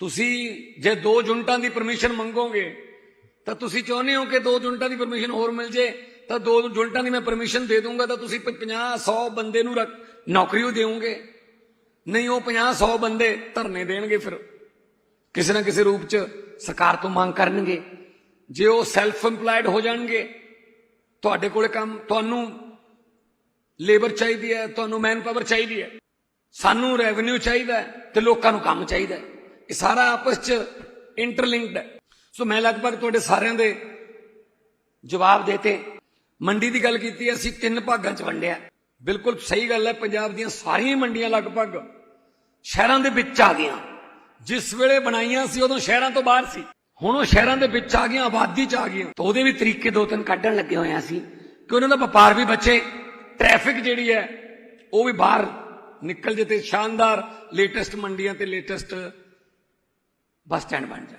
ਤੁਸੀਂ ਜੇ ਦੋ ਯੂਨਿਟਾਂ ਦੀ ਪਰਮਿਸ਼ਨ ਮੰਗੋਗੇ, ਤਾਂ ਤੁਸੀਂ ਚਾਹੁੰਦੇ ਹੋ ਕਿ ਦੋ ਯੂਨਿਟਾਂ ਦੀ ਪਰਮਿਸ਼ਨ ਹੋਰ ਮਿਲ ਜੇ? ਤਾਂ ਦੋ ਯੂਨਿਟਾਂ ਦੀ ਮੈਂ ਪਰਮਿਸ਼ਨ ਦੇ ਦੂੰਗਾ, ਤਾਂ ਤੁਸੀਂ 50 100 ਬੰਦੇ ਨੂੰ ਰੱਖ- ਨੌਕਰੀ ਉਹ ਦੇਵੋਗੇ? ਨਹੀਂ, ਉਹ 50 100 ਬੰਦੇ ਧਰਨੇ ਦੇਣਗੇ ਫਿਰ। ਕਿਸੇ ਨਾ ਕਿਸੇ ਰੂਪ ਚ ਸਰਕਾਰ ਤੋਂ ਮੰਗ ਕਰਨਗੇ। ਜੇ ਉਹ ਸੈਲਫ ਏਮਪਲਾਇਡ ਹੋ ਜਾਣਗੇ, ਤੁਹਾਡੇ ਕੋਲੇ ਕੰਮ, ਤੁਹਾਨੂੰ ਲੇਬਰ ਚਾਹੀਦੀ ਹੈ, ਤੁਹਾਨੂੰ ਮੈਨ ਪਾਵਰ ਚਾਹੀਦੀ ਹੈ। ਸਾਨੂੰ ਰੈਵਨਿਊ ਚਾਹੀਦਾ ਹੈ ਤੇ ਲੋਕਾਂ ਨੂੰ ਕੰਮ ਚਾਹੀਦਾ ਹੈ। ਇਹ ਸਾਰਾ ਆਪਸ ਚ ਇੰਟਰਲਿੰਕਡ ਹੈ। ਸੋ ਮੈਂ ਲਗਭਗ ਤੁਹਾਡੇ ਸਾਰਿਆਂ ਦੇ ਜਵਾਬ ਦੇਤੇ। ਮੰਡੀ ਦੀ ਗੱਲ ਕੀਤੀ, ਅਸੀਂ ਤਿੰਨ ਭਾਗਾਂ ਚ ਵੰਡਿਆ। ਬਿਲਕੁਲ ਸਹੀ ਗੱਲ ਹੈ, ਪੰਜਾਬ ਦੀਆਂ ਸਾਰੀਆਂ ਮੰਡੀਆਂ ਲਗਭਗ ਸ਼ਹਿਰਾਂ ਦੇ ਵਿੱਚ ਆ ਗਈਆਂ। ਜਿਸ ਵੇਲੇ ਬਣਾਈਆਂ ਸੀ, ਉਦੋਂ ਸ਼ਹਿਰਾਂ ਤੋਂ ਬਾਹਰ ਸੀ। ਹੁਣ ਉਹ ਸ਼ਹਿਰਾਂ ਦੇ ਵਿੱਚ ਆ ਗਈਆਂ, ਆਬਾਦੀ ਚ ਆ ਗਈਆਂ। ਤਾਂ ਉਹਦੇ ਵੀ ਤਰੀਕੇ ਦੋ ਤਿੰਨ ਕੱਢਣ ਲੱਗੇ ਹੋਏ ਸੀ ਕਿ ਉਹਨਾਂ ਦਾ ਵਪਾਰ ਵੀ ਬਚੇ। ਟ੍ਰੈਫਿਕ ਜਿਹੜੀ ਹੈ, ਉਹ ਵੀ ਬਾਹਰ ਨਿਕਲ ਜੇ ਤੇ ਸ਼ਾਨਦਾਰ ਲੇਟੈਸਟ ਮੰਡੀਆਂ ਤੇ ਲੇਟੈਸਟ ਬੱਸ ਸਟੈਂਡ ਬਣ ਜਾਣ।